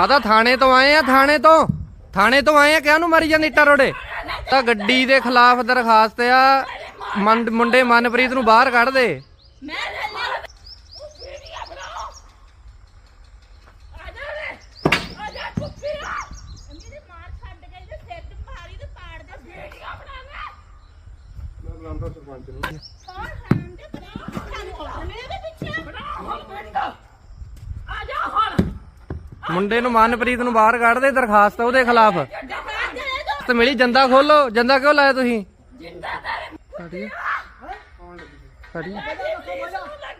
ਆ ਤਾਂ ਥਾਣੇ ਤੋਂ ਆਏ ਆ ਥਾਣੇ ਤੋਂ। ਥਾਣੇ ਤੋਂ ਆਏ ਆ ਕਿਹਨੂੰ ਨੂੰ ਮਾਰੀ ਜਾਂਦੀ ਇੱਟਾਂ ਰੋੜੇ? ਤਾਂ ਗੱਡੀ ਦੇ ਖਿਲਾਫ ਦਰਖਾਸਤ ਆ ਮਨ- ਮੁੰਡੇ ਮਨਪ੍ਰੀਤ ਨੂੰ ਬਾਹਰ ਕੱਢ ਦੇ। ਮੈਂ ਲੈ ਲਿਆ ਵੀਡੀਓ ਮੁੰਡੇ ਨੂੰ ਮਨਪ੍ਰੀਤ ਨੂੰ ਬਾਹਰ ਕੱਢ ਦੇ ਦਰਖਾਸਤ ਉਹਦੇ ਖਿਲਾਫ। ਤੇ ਮਿਲੀ ਜੰਦਾ ਖੋਲੋ ਜੰਦਾ ਕਿਉਂ ਲਾਇਆ ਤੁਸੀਂ? ਜਿੰਦਾ ਤੇਰੇ ਸਾਡੀ ਸਾਡੀ ਲੈ